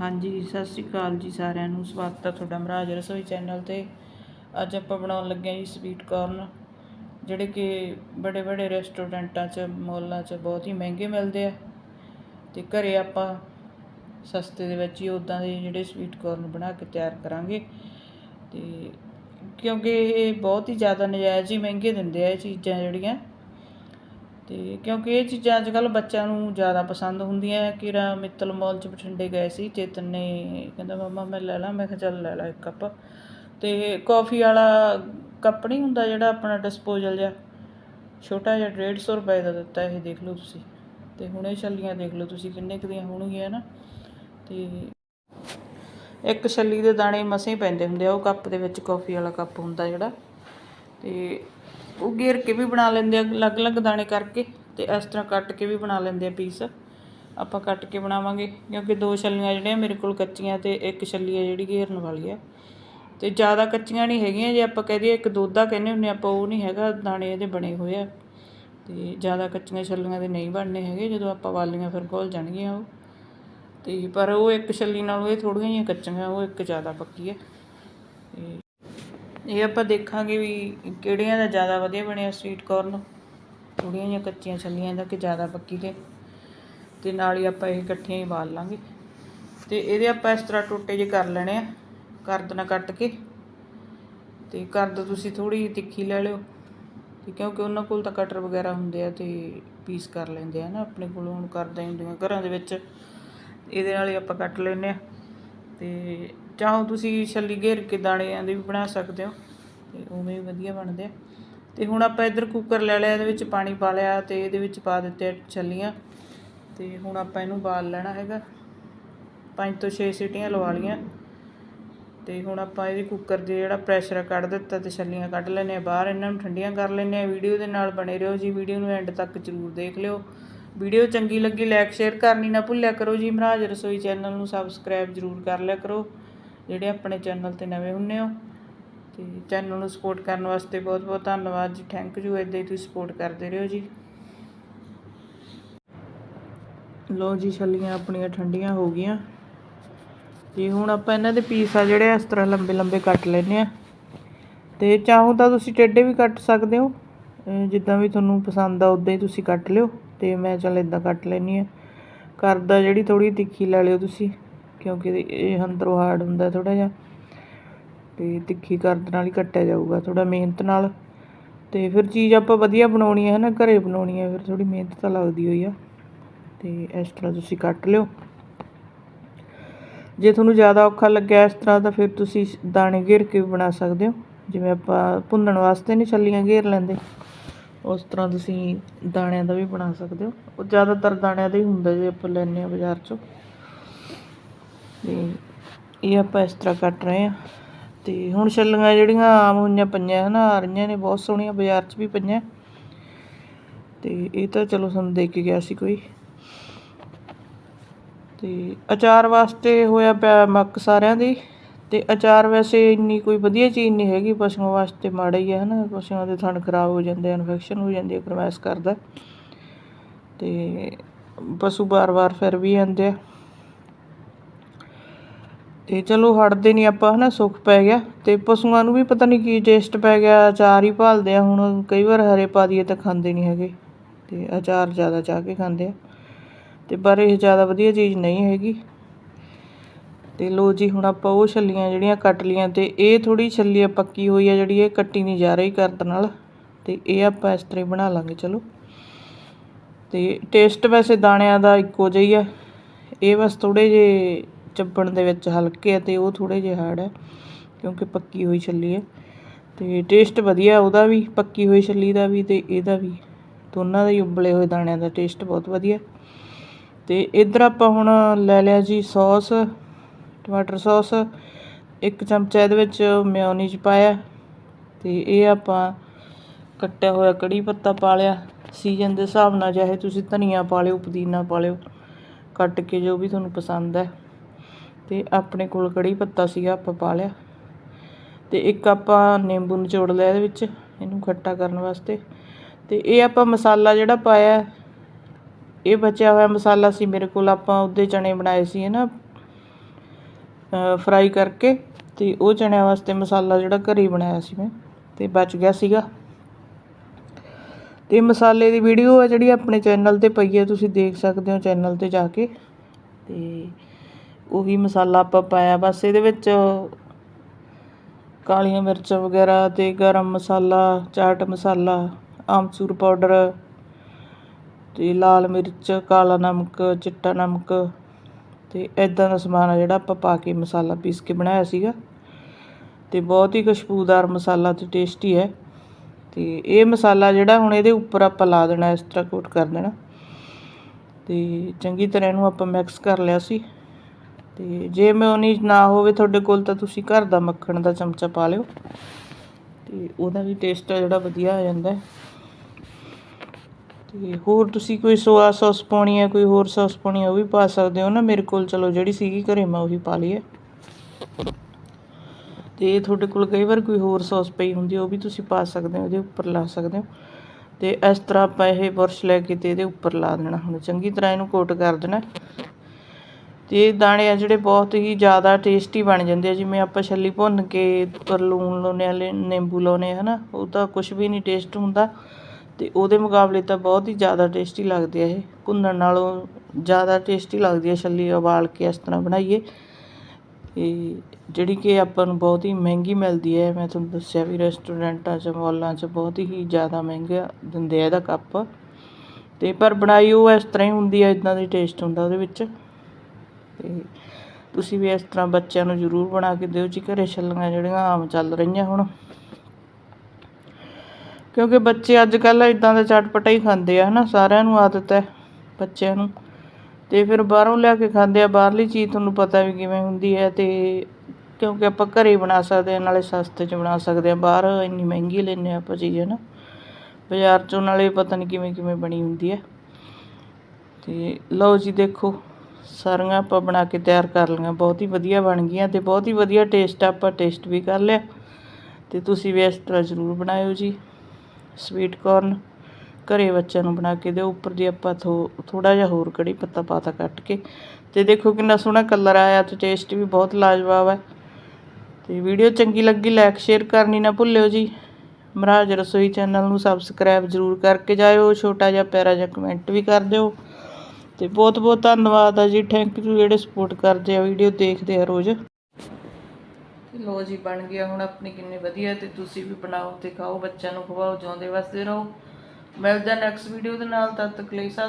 ਹਾਂਜੀ, ਸਤਿ ਸ਼੍ਰੀ ਅਕਾਲ ਜੀ ਸਾਰਿਆਂ ਨੂੰ। ਸਵਾਗਤ ਹੈ ਤੁਹਾਡਾ ਮਹਾਰਾਜ ਰਸੋਈ ਚੈਨਲ ਤੇ। ਅੱਜ ਆਪਾਂ ਬਣਾਉਣ ਲੱਗੇ ਹਾਂ ਜੀ ਸਵੀਟ ਕਾਰਨ ਜਿਹੜੇ ਕਿ ਬੜੇ ਬੜੇ ਰੈਸਟੋਰੈਂਟਾਂ 'ਚ, ਮੋਲਾਂ 'ਚ ਬਹੁਤ ਹੀ ਮਹਿੰਗੇ ਮਿਲਦੇ ਆ। ਤੇ ਘਰੇ ਆਪਾਂ ਸਸਤੇ ਦੇ ਵਿੱਚ ਹੀ ਉਦਾਂ ਦੇ ਜਿਹੜੇ ਸਵੀਟ ਕਾਰਨ ਬਣਾ ਕੇ ਤਿਆਰ ਕਰਾਂਗੇ। ਤੇ ਕਿਉਂਕਿ ਇਹ ਬਹੁਤ ਹੀ ਜ਼ਿਆਦਾ ਨਜਾਇਜ਼ ਹੀ ਮਹਿੰਗੇ ਦਿੰਦੇ ਆ ਇਹ ਚੀਜ਼ਾਂ ਜਿਹੜੀਆਂ। ਅਤੇ ਕਿਉਂਕਿ ਇਹ ਚੀਜ਼ਾਂ ਅੱਜ ਕੱਲ੍ਹ ਬੱਚਿਆਂ ਨੂੰ ਜ਼ਿਆਦਾ ਪਸੰਦ ਹੁੰਦੀਆਂ ਕਿਰਾ ਮਿੱਤਲ ਮਾਲ ਚ ਬਠਿੰਡੇ ਗਏ ਸੀ, ਚੇਤਨ ਨੇ ਕਹਿੰਦਾ, ਮੰਮਾ, ਮੈਂ ਲੈ ਲਾਂ। ਮੈਂ ਕਿਹਾ, ਚੱਲ ਲੈ ਲਾ ਇੱਕ ਕੱਪ। ਅਤੇ ਕੌਫੀ ਵਾਲਾ ਕੱਪ ਨਹੀਂ ਹੁੰਦਾ ਜਿਹੜਾ ਆਪਣਾ ਡਿਸਪੋਜ਼ਲ ਜਿਹਾ? ਛੋਟਾ ਜਿਹਾ 150 ਰੁਪਏ ਦਾ ਦਿੱਤਾ ਇਹ, ਦੇਖ ਲਓ ਤੁਸੀਂ। ਤੇ ਹੁਣ ਇਹ ਛੱਲੀਆਂ ਦੇਖ ਲਓ ਤੁਸੀਂ, ਕਿੰਨੇ ਕੁ ਦੀਆਂ ਹੋਣਗੀਆਂ ਨਾ ਤੇ ਇੱਕ ਛੱਲੀ ਦੇ ਦਾਣੇ ਮਸੇ ਪੈਂਦੇ ਹੁੰਦੇ ਆ, ਉਹ ਕੱਪ ਦੇ ਵਿੱਚ ਕਾਫੀ ਵਾਲਾ ਕੱਪ ਹੁੰਦਾ ਜਿਹੜਾ। ਤੇ ਉਹ ਗੇਰ ਕੇ ਵੀ ਬਣਾ ਲੈਂਦੇ ਆ, ਅਲੱਗ-ਅਲੱਗ ਦਾਣੇ ਕਰਕੇ ਤੇ ਇਸ ਤਰ੍ਹਾਂ ਕੱਟ ਕੇ ਵੀ ਬਣਾ ਲੈਂਦੇ ਆ ਪੀਸ। ਆਪਾਂ ਕੱਟ ਕੇ ਬਣਾਵਾਂਗੇ, ਕਿਉਂਕਿ ਦੋ ਛੱਲੀਆਂ ਜਿਹੜੀਆਂ ਮੇਰੇ ਕੋਲ ਕੱਚੀਆਂ ਤੇ ਇੱਕ ਛੱਲੀ ਹੈ ਜਿਹੜੀ ਘੇਰਨ ਵਾਲੀ ਆ। ਤੇ ਜ਼ਿਆਦਾ ਕੱਚੀਆਂ ਨਹੀਂ ਹੈਗੀਆਂ, ਜੇ ਆਪਾਂ ਕਹਦੇ ਇੱਕ ਦੋਦਾ ਕਹਿੰਦੇ ਹੁੰਦੇ ਆਪਾਂ ਉਹ ਨਹੀਂ ਹੈਗਾ, ਦਾਣੇ ਇਹਦੇ ਬਣੇ ਹੋਏ ਆ। ਤੇ ਜ਼ਿਆਦਾ ਕੱਚੀਆਂ ਛੱਲੀਆਂ ਦੇ ਨਹੀਂ ਬਣਨੇ ਹੈਗੇ, ਜਦੋਂ ਆਪਾਂ ਵਾਲੀਆਂ ਫਿਰ ਘੁਲ ਜਾਣਗੀਆਂ ਉਹ। ਤੇ ਪਰ ਉਹ ਇੱਕ ਛੱਲੀ ਨਾਲੋਂ ਇਹ ਥੋੜੀਆਂ ਜਿਹੀਆਂ ਕੱਚੀਆਂ, ਉਹ ਇੱਕ ਜ਼ਿਆਦਾ ਪੱਕੀ ਹੈ ਤੇ ਇਹ ਆਪਾਂ ਦੇਖਾਂਗੇ ਵੀ ਕਿਹੜੀਆਂ ਦਾ ਜ਼ਿਆਦਾ ਵਧੀਆ ਬਣਿਆ ਸਵੀਟ ਕੋਰਨ ਥੋੜੀਆਂ ਜਿਹੀਆਂ ਕੱਚੀਆਂ ਛੱਲੀਆਂ ਦਾ ਕਿ ਜ਼ਿਆਦਾ ਪੱਕੀ ਤੇ। ਤੇ ਨਾਲ ਹੀ ਆਪਾਂ ਇਹ ਇਕੱਠੀਆਂ ਹੀ ਬਾਲ ਲਾਂਗੇ। ਤੇ ਇਹਦੇ ਆਪਾਂ ਇਸ ਤਰ੍ਹਾਂ ਟੋਟੇ ਜੇ ਕਰ ਲੈਣੇ ਆ ਕਰਦਨਾ ਕੱਟ ਕੇ। ਤੇ ਕਰਦ ਤੁਸੀਂ ਥੋੜੀ ਤਿੱਖੀ ਲੈ ਲਿਓ। ਤੇ ਕਿਉਂਕਿ ਉਹਨਾਂ ਕੋਲ ਤਾਂ ਕਟਰ ਵਗੈਰਾ ਹੁੰਦੇ ਆ ਤੇ ਪੀਸ ਕਰ ਲੈਂਦੇ ਆ ਨਾ ਆਪਣੇ ਕੋਲ, ਹੁਣ ਕਰਦੇ ਹੁੰਦੀਆਂ ਘਰਾਂ ਦੇ ਵਿੱਚ। ਇਹਦੇ ਨਾਲ ਹੀ ਆਪਾਂ ਕੱਟ ਲੈਨੇ ਆ। ਤੇ ਚਾਹੋ ਤੁਸੀਂ ਛੱਲੀ ਘੇਰ ਕੇ ਦਾਣਿਆਂ ਦੇ ਵੀ ਬਣਾ ਸਕਦੇ ਹੋ। ਤੇ ਉਵੇਂ ਵੀ ਵਧੀਆ ਬਣਦੇ ਆ। ਤੇ ਹੁਣ ਆਪਾਂ ਇੱਧਰ ਕੁੱਕਰ ਲੈ ਲਿਆ, ਇਹਦੇ ਵਿੱਚ ਪਾਣੀ ਪਾ ਲਿਆ ਤੇ ਇਹਦੇ ਵਿੱਚ ਪਾ ਦਿੱਤੇ ਛੱਲੀਆਂ। ਤੇ ਹੁਣ ਆਪਾਂ ਇਹਨੂੰ ਬਾਲ ਲੈਣਾ ਹੈਗਾ। ਪੰਜ ਤੋਂ 6 ਸੀਟੀਆਂ ਲਵਾ ਲੀਆਂ ਤੇ ਹੁਣ ਆਪਾਂ ਇਹਦੇ ਕੁੱਕਰ ਦੇ ਜਿਹੜਾ ਪ੍ਰੈਸ਼ਰ ਕੱਢ ਦਿੱਤਾ ਤੇ ਛੱਲੀਆਂ ਕੱਢ ਲੈਨੇ ਆ ਬਾਹਰ। ਇਹਨਾਂ ਨੂੰ ਠੰਡੀਆਂ ਕਰ ਲੈਨੇ ਆ। ਵੀਡੀਓ ਦੇ ਨਾਲ ਬਣੇ ਰਹੋ ਜੀ। ਵੀਡੀਓ ਨੂੰ ਐਂਡ ਤੱਕ ਜ਼ਰੂਰ ਦੇਖ ਲਿਓ। ਵੀਡੀਓ ਚੰਗੀ ਲੱਗੀ ਲਾਈਕ ਸ਼ੇਅਰ ਕਰਨੀ ਨਾ ਭੁੱਲਿਆ ਕਰੋ ਜੀ। ਮਹਾਰਾਜ ਰਸੋਈ ਚੈਨਲ ਨੂੰ ਸਬਸਕ੍ਰਾਈਬ ਜ਼ਰੂਰ ਕਰ ਲਿਆ ਕਰੋ। ਜਿਹੜੇ ਆਪਣੇ ਚੈਨਲ ਤੇ ਨਵੇਂ ਹੁੰਨੇ ਹੋ, ਤੇ ਚੈਨਲ ਨੂੰ ਸਪੋਰਟ ਕਰਨ ਵਾਸਤੇ ਬਹੁਤ ਬਹੁਤ ਧੰਨਵਾਦ ਜੀ। ਥੈਂਕ ਯੂ ਇਦਾਂ ਹੀ ਤੁਸੀਂ ਸਪੋਰਟ ਕਰਦੇ ਰਹੋ ਜੀ। ਲੋ ਜੀ, ਛੱਲੀਆਂ ਆਪਣੀਆਂ ਠੰਡੀਆਂ ਹੋ ਗਈਆਂ। ਤੇ ਹੁਣ ਆਪਾਂ ਇਹਨਾਂ ਦੇ ਪੀਸ ਆ ਜਿਹੜੇ ਇਸ ਤਰ੍ਹਾਂ ਲੰਬੇ ਲੰਬੇ ਕੱਟ ਲੈਨੇ ਆ ਤੇ ਚਾਹੋ ਤਾਂ ਤੁਸੀਂ ਟੇਢੇ ਵੀ ਕੱਟ ਸਕਦੇ ਹੋ। ਜਿੱਦਾਂ ਵੀ ਤੁਹਾਨੂੰ ਪਸੰਦ ਆ ਉਦਾਂ ਹੀ ਤੁਸੀਂ ਕੱਟ ਲਿਓ। ਤੇ ਮੈਂ ਚੱਲ ਇਦਾਂ ਕੱਟ ਲੈਨੀ ਆ ਕਰਦਾ ਜਿਹੜੀ ਥੋੜੀ ਤਿੱਖੀ ਲੈ ਲਿਓ ਤੁਸੀਂ। ਕਿਉਂਕਿ ਇਹ ਅੰਦਰੋਂ ਹਾਰਡ ਹੁੰਦਾ ਥੋੜ੍ਹਾ ਜਿਹਾ ਅਤੇ ਤਿੱਖੀ ਕਰਦ ਨਾਲ ਹੀ ਕੱਟਿਆ ਜਾਊਗਾ ਥੋੜ੍ਹਾ ਮਿਹਨਤ ਨਾਲ। ਅਤੇ ਫਿਰ ਚੀਜ਼ ਆਪਾਂ ਵਧੀਆ ਬਣਾਉਣੀ ਹੈ ਨਾ ਘਰੇ ਬਣਾਉਣੀ ਹੈ, ਫਿਰ ਥੋੜ੍ਹੀ ਮਿਹਨਤ ਤਾਂ ਲੱਗਦੀ ਹੋਈ ਆ। ਅਤੇ ਇਸ ਤਰ੍ਹਾਂ ਤੁਸੀਂ ਕੱਟ ਲਿਓ। ਜੇ ਤੁਹਾਨੂੰ ਜ਼ਿਆਦਾ ਔਖਾ ਲੱਗਿਆ ਇਸ ਤਰ੍ਹਾਂ ਤਾਂ ਫਿਰ ਤੁਸੀਂ ਦਾਣੇ ਘੇਰ ਕੇ ਵੀ ਬਣਾ ਸਕਦੇ ਹੋ। ਜਿਵੇਂ ਆਪਾਂ ਭੁੰਨਣ ਵਾਸਤੇ ਨਹੀਂ ਛੱਲੀਆਂ ਘੇਰ ਲੈਂਦੇ, ਉਸ ਤਰ੍ਹਾਂ ਤੁਸੀਂ ਦਾਣਿਆਂ ਦਾ ਵੀ ਬਣਾ ਸਕਦੇ ਹੋ। ਉਹ ਜ਼ਿਆਦਾਤਰ ਦਾਣਿਆਂ ਦਾ ਹੀ ਹੁੰਦਾ ਜੇ ਆਪਾਂ ਲੈਂਦੇ ਆ ਬਾਜ਼ਾਰ 'ਚੋਂ। ਤੇ ਇਹ ਆਪਾਂ ਇਸ ਤਰ੍ਹਾਂ ਕੱਟ ਰਹੇ ਆ ਤੇ ਹੁਣ ਛੱਲੀਆਂ ਜਿਹੜੀਆਂ ਆਮ ਹੋਈਆਂ ਪਈਆਂ ਹਨਾ, ਆ ਰਹੀਆਂ ਨੇ, ਬਹੁਤ ਸੋਹਣੀਆਂ ਬਾਜ਼ਾਰ 'ਚ ਵੀ ਪਈਆਂ। ਤੇ ਇਹ ਤਾਂ ਚਲੋ ਸਾਨੂੰ ਦੇ ਕੇ ਗਿਆ ਸੀ ਕੋਈ। ਤੇ ਅਚਾਰ ਵਾਸਤੇ ਹੋਇਆ ਪਿਆ ਮੱਕ ਸਾਰਿਆਂ ਦੀ। ਤੇ ਅਚਾਰ ਵੈਸੇ ਇੰਨੀ ਕੋਈ ਵਧੀਆ ਚੀਜ਼ ਨਹੀਂ ਹੈਗੀ, ਪਸ਼ੂਆਂ ਵਾਸਤੇ ਮਾੜਾ ਹੀ ਹੈ ਹਨਾ। ਪਸ਼ੂਆਂ ਦੇ ਥਣ ਖਰਾਬ ਹੋ ਜਾਂਦੇ ਆ ਇਨਫੈਕਸ਼ਨ ਹੋ ਜਾਂਦੀ ਹੈ ਗਰਮੈਸ਼ ਕਰਦਾ। ਤੇ ਪਸ਼ੂ ਬਾਰ-ਬਾਰ ਫਿਰ ਵੀ ਆਉਂਦੇ ਆ। ਤੇ ਚਲੋ ਹਟਦੇ ਨਹੀਂ ਆਪਾਂ, ਹਨਾ, ਸੁੱਖ ਪੈ ਗਿਆ। ਤੇ ਪਸ਼ੂਆਂ ਨੂੰ ਵੀ ਪਤਾ ਨਹੀਂ ਕੀ ਟੇਸਟ ਪੈ ਗਿਆ, ਅਚਾਰ ਹੀ ਭਾਲਦੇ ਆ। ਹੁਣ ਕਈ ਵਾਰ ਹਰੇ ਪਾ ਦਈਏ ਤਾਂ ਖਾਂਦੇ ਨਹੀਂ ਹੈਗੇ। ਤੇ ਅਚਾਰ ਜ਼ਿਆਦਾ ਚਾਹ ਕੇ ਖਾਂਦੇ ਆ। ਤੇ ਪਰ ਇਹ ਜ਼ਿਆਦਾ ਵਧੀਆ ਚੀਜ਼ ਨਹੀਂ ਹੈਗੀ। ਤੇ ਲੋ ਜੀ, ਹੁਣ ਆਪਾਂ ਉਹ ਛੱਲੀਆਂ ਜਿਹੜੀਆਂ ਕੱਟ ਲੀਆਂ ਤੇ ਇਹ ਥੋੜੀ ਛੱਲੀ ਪੱਕੀ ਹੋਈ ਆ ਜਿਹੜੀ ਇਹ ਕੱਟੀ ਨਹੀਂ ਜਾ ਰਹੀ ਕਰਦ ਨਾਲ। ਤੇ ਇਹ ਆਪਾਂ ਇਸ ਤਰ੍ਹਾਂ ਹੀ ਬਣਾ ਲਾਂਗੇ, ਚਲੋ। ਤੇ ਟੇਸਟ ਵੈਸੇ ਦਾਣਿਆਂ ਦਾ ਇੱਕੋ ਜਿਹਾ ਹੀ ਆ। ਇਹ ਬਸ ਥੋੜੇ ਜੇ ਚੱਬਣ ਦੇ ਵਿੱਚ ਹਲਕੇ ਆ ਤੇ ਉਹ ਥੋੜੇ ਜਿਹੇ ਹਾਰਡ ਹੈ, ਕਿਉਂਕਿ ਪੱਕੀ ਹੋਈ ਛੱਲੀ ਹੈ। ਤੇ ਟੇਸਟ ਵਧੀਆ ਉਹਦਾ ਵੀ, ਪੱਕੀ ਹੋਈ ਛੱਲੀ ਦਾ ਵੀ ਤੇ ਇਹਦਾ ਵੀ। ਦੋਨਾਂ ਦਾ ਹੀ ਉਬਲੇ ਹੋਏ ਦਾਣਿਆਂ ਦਾ ਟੇਸਟ ਬਹੁਤ ਵਧੀਆ ਤੇ ਇਧਰ ਆਪਾਂ ਹੁਣ ਲੈ ਲਿਆ ਜੀ ਸੌਸ ਟਮਾਟਰ ਸੌਸ ਇੱਕ ਚਮਚਾ ਇਹਦੇ ਵਿੱਚ ਮਿਓਨੀਜ਼ ਪਾਇਆ। ਤੇ ਇਹ ਆਪਾਂ ਕੱਟਿਆ ਹੋਇਆ ਕੜੀ ਪੱਤਾ ਪਾ ਲਿਆ। ਸੀਜ਼ਨ ਦੇ ਹਿਸਾਬ ਨਾਲ ਚਾਹੇ ਤੁਸੀਂ ਧਨੀਆ ਪਾ ਲਿਓ, ਪੁਦੀਨਾ ਪਾ ਲਿਓ, ਕੱਟ ਕੇ ਜੋ ਵੀ ਤੁਹਾਨੂੰ ਪਸੰਦ ਹੈ। ਅਤੇ ਆਪਣੇ ਕੋਲ ਕੜੀ ਪੱਤਾ ਸੀਗਾ, ਆਪਾਂ ਪਾ ਲਿਆ। ਅਤੇ ਇੱਕ ਆਪਾਂ ਨਿੰਬੂ ਨਿਚੋੜ ਲਿਆ ਇਹਦੇ ਵਿੱਚ, ਇਹਨੂੰ ਖੱਟਾ ਕਰਨ ਵਾਸਤੇ। ਅਤੇ ਇਹ ਆਪਾਂ ਮਸਾਲਾ ਜਿਹੜਾ ਪਾਇਆ, ਇਹ ਬਚਿਆ ਹੋਇਆ ਮਸਾਲਾ ਸੀ ਮੇਰੇ ਕੋਲ, ਆਪਾਂ ਉਹਦੇ ਚਣੇ ਬਣਾਏ ਸੀ ਹੈ ਨਾ ਫਰਾਈ ਕਰਕੇ। ਤੇ ਉਹ ਚਣਿਆਂ ਵਾਸਤੇ ਮਸਾਲਾ ਜਿਹੜਾ ਘਰੇ ਹੀ ਬਣਾਇਆ ਸੀ ਮੈਂ, ਤੇ ਬਚ ਗਿਆ ਸੀਗਾ। ਤੇ ਮਸਾਲੇ ਦੀ ਵੀਡੀਓ ਹੈ ਜਿਹੜੀ ਆਪਣੇ ਚੈਨਲ ਤੇ ਪਈ ਹੈ ਤੁਸੀਂ ਦੇਖ ਸਕਦੇ ਹੋ ਚੈਨਲ ਤੇ ਜਾ ਕੇ। ਤੇ ਉਹੀ ਮਸਾਲਾ ਆਪਾਂ ਪਾਇਆ, ਬਸ ਇਹਦੇ ਵਿੱਚ ਕਾਲੀਆਂ ਮਿਰਚਾਂ ਵਗੈਰਾ ਅਤੇ ਗਰਮ ਮਸਾਲਾ, ਚਾਟ ਮਸਾਲਾ, ਆਮਚੂਰ ਪਾਊਡਰ ਅਤੇ ਲਾਲ ਮਿਰਚ, ਕਾਲਾ ਨਮਕ, ਚਿੱਟਾ ਨਮਕ ਅਤੇ ਇਦਾਂ ਦਾ ਸਮਾਨ ਆ ਜਿਹੜਾ ਆਪਾਂ ਪਾ ਕੇ ਮਸਾਲਾ ਪੀਸ ਕੇ ਬਣਾਇਆ ਸੀਗਾ। ਤੇ ਬਹੁਤ ਹੀ ਖੁਸ਼ਬੂਦਾਰ ਮਸਾਲਾ ਤੇ ਟੇਸਟੀ ਹੈ। ਤੇ ਇਹ ਮਸਾਲਾ ਜਿਹੜਾ ਹੁਣ ਇਹਦੇ ਉੱਪਰ ਆਪਾਂ ਲਾ ਦੇਣਾ, ਇਸ ਤਰ੍ਹਾਂ ਕੋਟ ਕਰ ਦੇਣਾ। ਤੇ ਚੰਗੀ ਤਰ੍ਹਾਂ ਇਹਨੂੰ ਆਪਾਂ ਮਿਕਸ ਕਰ ਲਿਆ ਸੀ। ਤੇ ਜੇ ਮਿਓਨੀਜ਼ ਨਾ ਹੋਵੇ ਤੁਹਾਡੇ ਕੋਲ ਤਾਂ ਤੁਸੀਂ ਘਰ ਦਾ ਮੱਖਣ ਦਾ ਚਮਚਾ ਪਾ ਲਿਓ। ਤੇ ਉਹਦਾ ਵੀ ਟੇਸਟ ਆ ਜਿਹੜਾ ਵਧੀਆ ਆ ਜਾਂਦਾ। ਹੈ ਤੇ ਹੋਰ ਤੁਸੀਂ ਕੋਈ ਸੋਇਆ ਸੌਸ ਪਾਉਣੀ ਹੈ ਕੋਈ ਹੋਰ ਸੌਸ ਪਾਉਣੀ ਹੈ ਉਹ ਵੀ ਪਾ ਸਕਦੇ ਹੋ ਨਾ ਮੇਰੇ ਕੋਲ। ਚਲੋ ਜਿਹੜੀ ਸੀਗੀ ਘਰੇ ਮੈਂ ਉਹੀ ਪਾ ਲਈ ਹੈ ਤੇ ਤੁਹਾਡੇ ਕੋਲ ਕਈ ਵਾਰ ਕੋਈ ਹੋਰ ਸੌਸ ਪਈ ਹੁੰਦੀ ਉਹ ਵੀ ਤੁਸੀਂ ਪਾ ਸਕਦੇ ਹੋ ਇਹਦੇ ਉੱਪਰ ਲਾ ਸਕਦੇ ਹੋ। ਤੇ ਇਸ ਤਰ੍ਹਾਂ ਆਪਾਂ ਇਹ ਬੁਰਸ਼ ਲੈ ਕੇ ਤੇ ਇਹਦੇ ਉੱਪਰ ਲਾ ਦੇਣਾ। ਹੁਣ ਚੰਗੀ ਤਰ੍ਹਾਂ ਇਹਨੂੰ ਕੋਟ ਕਰ ਦੇਣਾ। ਅਤੇ ਇਹ ਦਾਣੇ ਆ ਜਿਹੜੇ ਬਹੁਤ ਹੀ ਜ਼ਿਆਦਾ ਟੇਸਟੀ ਬਣ ਜਾਂਦੇ ਆ, ਜਿਵੇਂ ਆਪਾਂ ਛੱਲੀ ਭੁੰਨ ਕੇ ਉੱਪਰ ਲੂਣ ਲਾਉਂਦੇ ਹਾਂ, ਲੇ- ਨਿੰਬੂ ਲਾਉਂਦੇ ਹੈ ਨਾ ਉਹ ਤਾਂ ਕੁਛ ਵੀ ਨਹੀਂ ਟੇਸਟ ਹੁੰਦਾ ਅਤੇ ਉਹਦੇ ਮੁਕਾਬਲੇ ਤਾਂ ਬਹੁਤ ਹੀ ਜ਼ਿਆਦਾ ਟੇਸਟੀ ਲੱਗਦੇ ਆ ਇਹ। ਭੁੰਨਣ ਨਾਲੋਂ ਜ਼ਿਆਦਾ ਟੇਸਟੀ ਲੱਗਦੀ ਆ ਛੱਲੀ ਉਬਾਲ ਕੇ ਇਸ ਤਰ੍ਹਾਂ ਬਣਾਈਏ। ਅਤੇ ਜਿਹੜੀ ਕਿ ਆਪਾਂ ਨੂੰ ਬਹੁਤ ਹੀ ਮਹਿੰਗੀ ਮਿਲਦੀ ਹੈ, ਮੈਂ ਤੁਹਾਨੂੰ ਦੱਸਿਆ ਵੀ ਰੈਸਟੋਰੈਂਟਾਂ 'ਚ, ਮਾਲਾਂ 'ਚ ਬਹੁਤ ਹੀ ਜ਼ਿਆਦਾ ਮਹਿੰਗਾ ਦਿੰਦੇ ਆ ਇਹਦਾ ਕੱਪ। ਅਤੇ ਪਰ ਬਣਾਈ ਉਹ ਇਸ ਤਰ੍ਹਾਂ ਹੀ ਹੁੰਦੀ ਆ ਇਦਾਂ ਦੀ ਟੇਸਟ ਹੁੰਦਾ ਉਹਦੇ ਵਿੱਚ। ਤੇ ਤੁਸੀਂ ਵੀ ਇਸ ਤਰ੍ਹਾਂ ਬੱਚਿਆਂ ਨੂੰ ਜ਼ਰੂਰ ਬਣਾ ਕੇ ਦਿਓ ਜੀ, ਘਰੇ ਛੱਲੀਆਂ ਜਿਹੜੀਆਂ ਆਮ ਚੱਲ ਰਹੀਆਂ ਹੁਣ। ਕਿਉਂਕਿ ਬੱਚੇ ਅੱਜ ਕੱਲ੍ਹ ਇਦਾਂ ਦਾ ਚਟਪਟਾ ਹੀ ਖਾਂਦੇ ਆ, ਹਨਾ, ਸਾਰਿਆਂ ਨੂੰ ਆਦਤ ਹੈ ਬੱਚਿਆਂ ਨੂੰ। ਤੇ ਫਿਰ ਬਾਹਰੋਂ ਲਿਆ ਕੇ ਖਾਂਦੇ ਆ, ਬਾਹਰਲੀ ਚੀਜ਼ ਤੁਹਾਨੂੰ ਪਤਾ ਵੀ ਕਿਵੇਂ ਹੁੰਦੀ ਹੈ ਤੇ ਕਿਉਂਕਿ ਆਪਾਂ ਘਰੇ ਬਣਾ ਸਕਦੇ ਆ ਨਾਲੇ ਸਸਤੇ 'ਚ ਬਣਾ ਸਕਦੇ ਆ ਬਾਹਰ ਇੰਨੀ ਮਹਿੰਗੀ ਲੈਂਦੇ ਆ ਆਪਾਂ ਚੀਜ਼, ਹਨਾ। ਬਾਜ਼ਾਰ 'ਚੋਂ ਨਾਲੇ ਪਤਾ ਨਹੀਂ ਕਿਵੇਂ ਕਿਵੇਂ ਬਣੀ ਹੁੰਦੀ ਹੈ। ਤੇ ਲਓ ਜੀ, ਦੇਖੋ ਸਾਰੀਆਂ ਆਪਾਂ ਬਣਾ ਕੇ ਤਿਆਰ ਕਰ ਲਈਆਂ। ਬਹੁਤ ਹੀ ਵਧੀਆ ਬਣ ਗਈਆਂ ਤੇ ਬਹੁਤ ਹੀ ਵਧੀਆ ਟੇਸਟ ਆਪਾਂ ਟੇਸਟ ਵੀ ਕਰ ਲਿਆ। ਤੇ ਤੁਸੀਂ ਵੀ ਇਸ ਤਰ੍ਹਾਂ ਜ਼ਰੂਰ ਬਣਾਇਓ ਜੀ। ਸਵੀਟ ਕਾਰਨ ਘਰੇ ਬੱਚਿਆਂ ਨੂੰ ਬਣਾ ਕੇ ਦਿਓ। ਉੱਪਰ ਦੀ ਆਪਾਂ ਥੋ ਥੋੜਾ ਜਿਹਾ ਹੋਰ ਕੜੀ ਪੱਤਾ ਪਾਤਾ ਕੱਟ ਕੇ। ਤੇ ਦੇਖੋ ਕਿੰਨਾ ਸੋਹਣਾ ਕਲਰ ਆਇਆ ਤੇ ਟੇਸਟ ਵੀ ਬਹੁਤ ਲਾਜਵਾਬ ਹੈ ਤੇ ਵੀਡੀਓ ਚੰਗੀ ਲੱਗੀ ਲਾਈਕ ਸ਼ੇਅਰ ਕਰਨੀ ਨਾ ਭੁੱਲਿਓ ਜੀ। ਮਹਾਰਾਜ ਰਸੋਈ ਚੈਨਲ ਨੂੰ ਸਬਸਕ੍ਰਾਈਬ ਜ਼ਰੂਰ ਕਰਕੇ ਜਾਇਓ। ਛੋਟਾ ਜਿਹਾ ਪਿਆਰਾ ਜਿਹਾ ਕਮੈਂਟ ਵੀ ਕਰ ਦਿਓ। ਤੇ ਬਹੁਤ ਬਹੁਤ ਧੰਨਵਾਦ ਆ ਜੀ ਥੈਂਕ ਯੂ ਜਿਹੜੇ ਸਪੋਰਟ ਕਰਦੇ ਆ ਵੀਡੀਓ ਦੇਖਦੇ ਆ ਰੋਜ਼। ਲੋ ਜੀ, ਬਣ ਗਿਆ ਹੁਣ ਆਪਣੀ ਕਿੰਨੀ ਵਧੀਆ ਤੇ ਤੁਸੀਂ ਵੀ ਬਣਾਓ ਤੇ ਖਾਓ, ਬੱਚਿਆਂ ਨੂੰ ਖਵਾਓ, ਜਿਉਂਦੇ ਵਸਦੇ ਰਹੋ। ਮਿਲਦਾ ਨੈਕਸਟ ਵੀਡੀਓ ਦੇ ਨਾਲ, ਤਦ ਤੱਕ ਲਈ ਸਤਿ